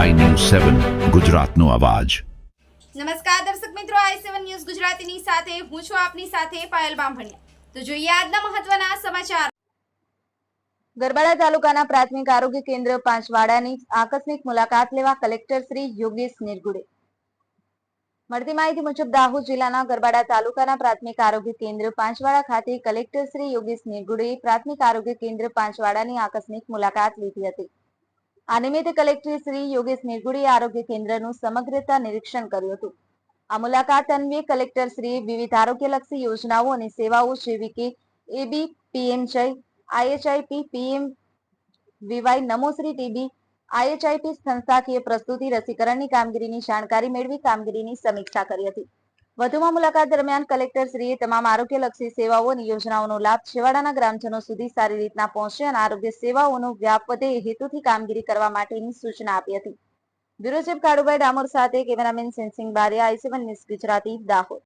સેવન ગુજરાતનો અવાજ. નમસ્કાર દર્શક મિત્રો આઈ સેવન ન્યૂઝ ગુજરાતીની સાથે હું છું આપની સાથે પાયલ બામભણિયા. તો જોઈએ આજના મહત્વના સમાચાર. ગરબાડા તાલુકાના પ્રાથમિક આરોગ્ય કેન્દ્ર પાંચવાડાની આકસ્મિક મુલાકાત લેવા કલેક્ટર શ્રી યોગેશ નિર્ગુડે. મળતી માહિતી મુજબ દાહોદ જિલ્લાના ગરબાડા તાલુકાના પ્રાથમિક આરોગ્ય કેન્દ્ર પાંચવાડા ખાતે કલેક્ટર શ્રી યોગેશ નિર્ગુડે પ્રાથમિક આરોગ્ય કેન્દ્ર પાંચવાડાની આકસ્મિક મુલાકાત લીધી હતી. આ નિમિત્તે કલેક્ટર શ્રી યોગેશ નિરગુડેએ આરોગ્ય કેન્દ્રનું સમગ્રતા નિરીક્ષણ કર્યું હતું. આ મુલાકાત અન્વયે કલેક્ટર શ્રી વિવિધ આરોગ્યલક્ષી યોજનાઓ અને સેવાઓ જેવી કે AB PMJAY IHIP PM VY Namoshri TB IHIP સંસ્થાકીય પ્રસ્તુતિ રસીકરણની કામગીરીની જાણકારી મેળવી કામગીરીની સમીક્ષા કરી હતી. વધુમાં મુલાકાત દરમિયાન કલેક્ટર શ્રીએ તમામ આરોગ્યલક્ષી સેવાઓ અને યોજનાઓનો લાભ છેવાડાના ગ્રામજનો સુધી સારી રીતના પહોંચે અને આરોગ્ય સેવાઓનો વ્યાપ વધે એ હેતુથી કામગીરી કરવા માટેની સૂચના આપી હતી. બ્યુરો ચીફ કાળુભાઈ ડામોર સાથે cameraman Sensingh Baria IC one news Gujarati, Dahod.